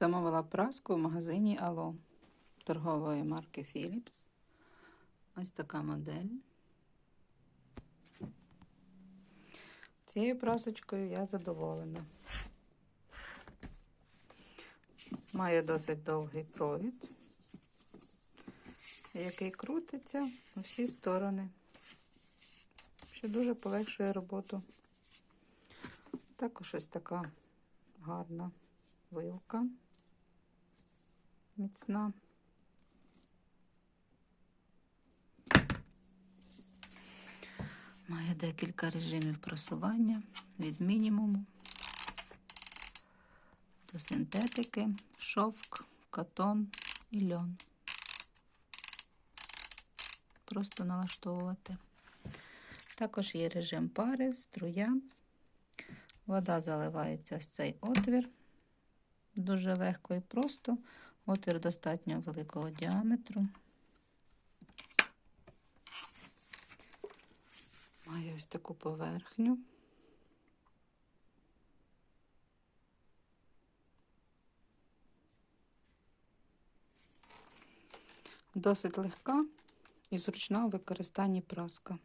Замовила праску в магазині Ало торгової марки Philips. Ось така модель. Цією прасочкою я задоволена. Має досить довгий провід, який крутиться у всі сторони, що дуже полегшує роботу. Також ось така гарна вилка міцна. Має декілька режимів просування від мінімуму до синтетики, шовк, катон і льон. Просто налаштовувати. Також є режим пари, струя. Вода заливається в цей отвір. Дуже легко і просто. Отвір достатньо великого діаметру. Має ось таку поверхню. Досить легка і зручна у використанні праска.